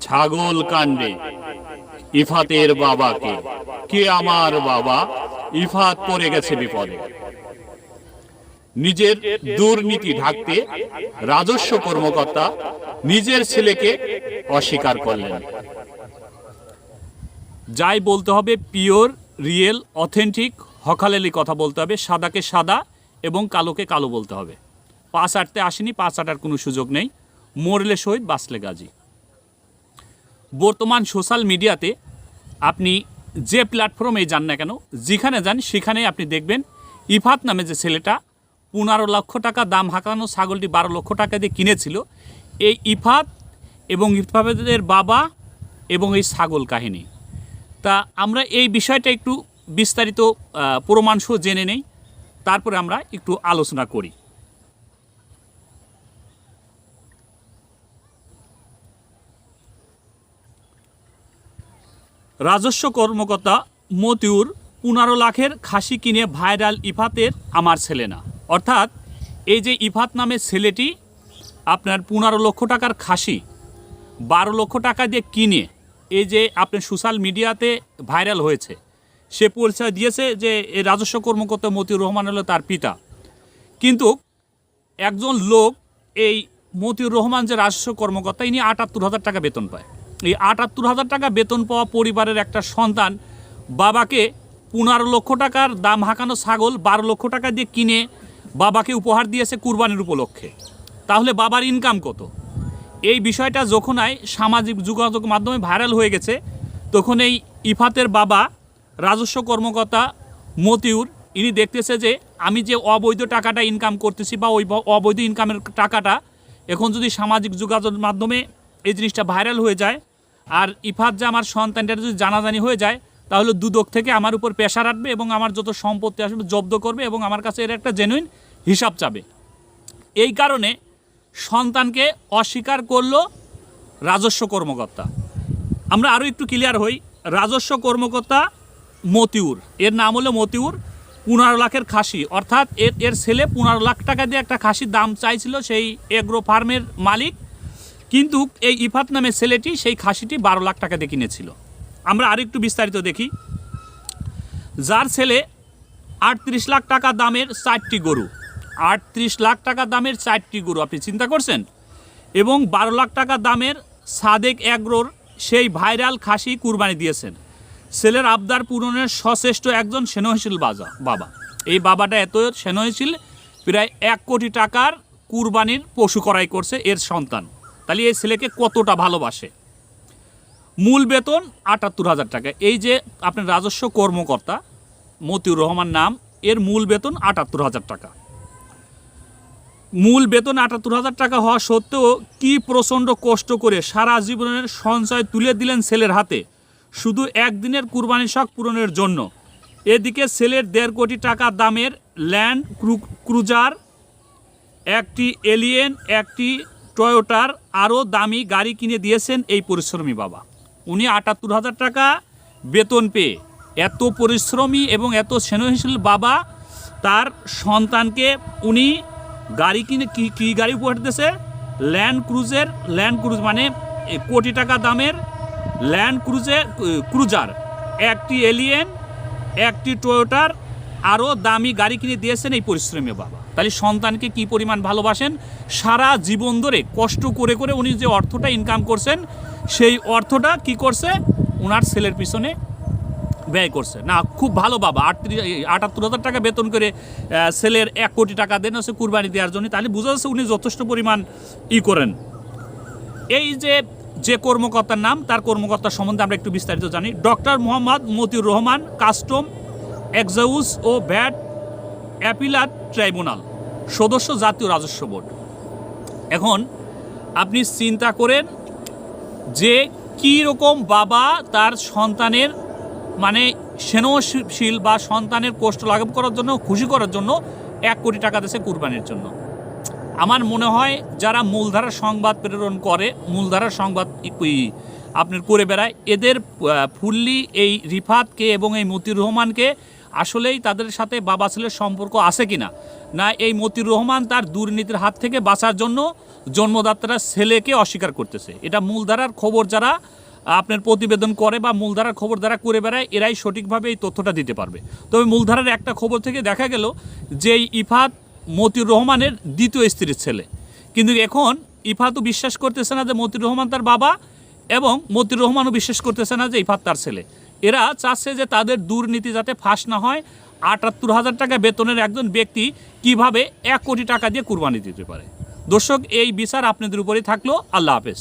ছাগল কাণ্ডে ইফাতের বাবাকে। কে আমার বাবা? ইফাত পড়ে গেছে বিপদে। নিজের দুর্নীতি ঢাকতে রাজস্ব কর্মকর্তা নিজের ছেলেকে অস্বীকার করলেন। যাই বলতে হবে, পিওর, রিয়েল, অথেন্টিক, হকালেলি কথা বলতে হবে, সাদাকে সাদা এবং কালোকে কালো বলতে হবে। পাঁচ আটতে আসেনি পাঁচ আটার কোনো সুযোগ নেই। মরলে শহীদ বাঁচলে গাজী। বর্তমান সোশ্যাল মিডিয়াতে আপনি যে প্ল্যাটফর্মে যান না কেন, যেখানে যান সেখানে আপনি দেখবেন ইফাত নামে যে ছেলেটা পনেরো লক্ষ টাকা দাম হাঁকানো ছাগলটি বারো লক্ষ টাকা দিয়ে কিনেছিল, এই ইফাত এবং ইফাতের বাবা এবং এই ছাগল কাহিনী। তা আমরা এই বিষয়টা একটু বিস্তারিত প্রমাণসহ জেনে নেই, তারপরে আমরা একটু আলোচনা করি। রাজস্ব কর্মকর্তা মতিউর পনেরো লাখের খাসি কিনে ভাইরাল ইফাতের আমার ছেলে না। অর্থাৎ এই যে ইফাত নামের ছেলেটি আপনার পনেরো লক্ষ টাকার খাসি, বারো লক্ষ টাকা দিয়ে কিনে এই যে আপনি সোশ্যাল মিডিয়াতে ভাইরাল হয়েছে, সে পরিচয় দিয়েছে যে এই রাজস্ব কর্মকর্তা মতিউর রহমান হলো তার পিতা। কিন্তু একজন লোক এই মতিউর রহমান যে রাজস্ব কর্মকর্তা, ইনি আটাত্তর হাজার টাকা বেতন পায়। এই আটাত্তর হাজার টাকা বেতন পাওয়া পরিবারের একটা সন্তান বাবাকে পনেরো লক্ষ টাকার দাম হাঁকানো ছাগল বারো লক্ষ টাকা দিয়ে কিনে বাবাকে উপহার দিয়েছে কুরবানির উপলক্ষে। তাহলে বাবার ইনকাম কত? এই বিষয়টা যখন আয় সামাজিক যোগাযোগ মাধ্যমে ভাইরাল হয়ে গেছে, তখন এই ইফাতের বাবা রাজস্ব কর্মকর্তা মতিউর, ইনি দেখতেছে যে আমি যে অবৈধ টাকাটা ইনকাম করতেছি বা ওই অবৈধ ইনকামের টাকাটা এখন যদি সামাজিক যোগাযোগ মাধ্যমে এই জিনিসটা ভাইরাল হয়ে যায়। আর ইফাত যে আমার সন্তানটা যদি জানাজানি হয়ে যায়, তাহলে দুদক থেকে আমার উপর প্রেশার আসবে এবং আমার যত সম্পত্তি আসবে জব্দ করবে এবং আমার কাছে এর একটা জেনুইন হিসাব চাবে। এই কারণে সন্তানকে অস্বীকার করল রাজস্ব কর্মকর্তা। আমরা আরও একটু ক্লিয়ার হই, রাজস্ব কর্মকর্তা মতিউর, এর নাম হলো মতিউর পনেরো লাখের খাসি। অর্থাৎ এর এর ছেলে পনেরো লাখ টাকা দিয়ে একটা খাসির দাম চাইছিল সেই এগ্রো ফার্মের মালিক। কিন্তু এই ইফাত নামের ছেলেটি সেই খাসিটি বারো লাখ টাকা দিয়ে কিনেছিল। আমরা আরেকটু বিস্তারিত দেখি। যার ছেলে আটত্রিশ লাখ টাকা দামের চারটি গরু। আটত্রিশ লাখ টাকা দামের চারটি গরু, আপনি চিন্তা করছেন? এবং বারো লাখ টাকা দামের সাদেক এগ্রোর সেই ভাইরাল খাসি কুরবানি দিয়েছেন। ছেলের আবদার পূরণের সশ্রেষ্ঠ একজন সেনহশীল বাজা, বাবা। এই বাবাটা এত সেনহশীল, প্রায় এক কোটি টাকার কুরবানির পশু করাই করছে এর সন্তান। তাহলে এই ছেলেকে কতটা ভালোবাসে? মূল বেতন আটাত্তর হাজার টাকা। এই যে আপনার রাজস্ব কর্মকর্তা মতিউর রহমান নাম, এর মূল বেতন আটাত্তর হাজার টাকা। মূল বেতন আটাত্তর হাজার টাকা হওয়া সত্ত্বেও কি প্রচণ্ড কষ্ট করে সারা জীবনের সঞ্চয় তুলে দিলেন ছেলের হাতে? শুধু একদিনের কুরবানি শখ পূরণের জন্য। এদিকে ছেলের দেড় কোটি টাকা দামের ল্যান্ড ক্রু- ক্রুজার, একটি এলিয়েন, একটি টয়োটার আরও দামি গাড়ি কিনে দিয়েছেন এই পরিশ্রমী বাবা। উনি আটাত্তর হাজার টাকা বেতন পেয়ে এত পরিশ্রমী এবং এত স্নেহশীল বাবা, তার সন্তানকে উনি গাড়ি কিনে কী কী গাড়ি উপহার দিয়েছে? ল্যান্ড ক্রুজের, ল্যান্ড ক্রুজ মানে কোটি টাকা দামের ল্যান্ড ক্রুজে ক্রুজার। একটি এলিয়েন, একটি টয়োটার আরও দামি গাড়ি কিনে দিয়েছেন এই পরিশ্রমী বাবা। তাহলে সন্তানকে কি পরিমাণ ভালোবাসেন? সারা জীবন ধরে কষ্ট করে করে উনি যে অর্থটা ইনকাম করছেন, সেই অর্থটা কি করছে? ওনার ছেলের পিছনে ব্যয় করছে। না, খুব ভালো বাবা, আটত্রিশ আটাত্তর হাজার টাকা বেতন করে ছেলের এক কোটি টাকা দেন, হচ্ছে কুরবানি দেওয়ার জন্য। তাহলে বোঝা যাচ্ছে উনি যথেষ্ট পরিমাণ ই করেন। এই যে যে কর্মকর্তার নাম, তার কর্মকর্তা সম্বন্ধে আমরা একটু বিস্তারিত জানি। Doctor Mohammad Motiur Rahman, custom excise ও ভ্যাট অ্যাপিলাট ট্রাইব্যুনাল, সদস্য জাতীয় রাজস্ব বোর্ড। এখন আপনি চিন্তা করেন যে কী রকম বাবা তার সন্তানের মানে স্নেহশীল বা সন্তানের কষ্ট লাঘব করার জন্য, খুশি করার জন্য এক কোটি টাকা দিয়েছে কুরবানির জন্য। আমার মনে হয় যারা মূলধারার সংবাদ প্রেরণ করে, মূলধারার সংবাদ আপনার করে বেড়ায়। এদের ফুললি এই রিফাতকে এবং এই মতির রহমানকে আসলেই তাদের সাথে বাবা ছেলের সম্পর্ক আছে কিনা? না, এই মতির রহমান তার দুর্নীতির হাত থেকে বাঁচার জন্য জন্মদাত্রার ছেলেকে অস্বীকার করতেছে। এটা মূলধারার খবর যারা আপনার প্রতিবেদন করে বা মূলধারার খবর যারা করে বেড়ায়, এরাই সঠিকভাবে এই তথ্যটা দিতে পারবে। তবে মূলধারার একটা খবর থেকে দেখা গেল যে ইফাত মতির রহমানের দ্বিতীয় স্ত্রীর ছেলে। কিন্তু এখন ইফাতও বিশ্বাস করতেছে না যে মতির রহমান তার বাবা এবং মতির রহমানও বিশ্বাস করতেছে না যে ইফাত তার ছেলে। এরা চাচ্ছে যে তাদের দুর্নীতি যাতে ফাঁস না হয়। আটাত্তর হাজার টাকা বেতনের একজন ব্যক্তি কীভাবে এক কোটি টাকা দিয়ে কুরবানি দিতে পারে। দর্শক, এই বিচার আপনাদের উপরেই থাকল। আল্লাহ হাফেজ।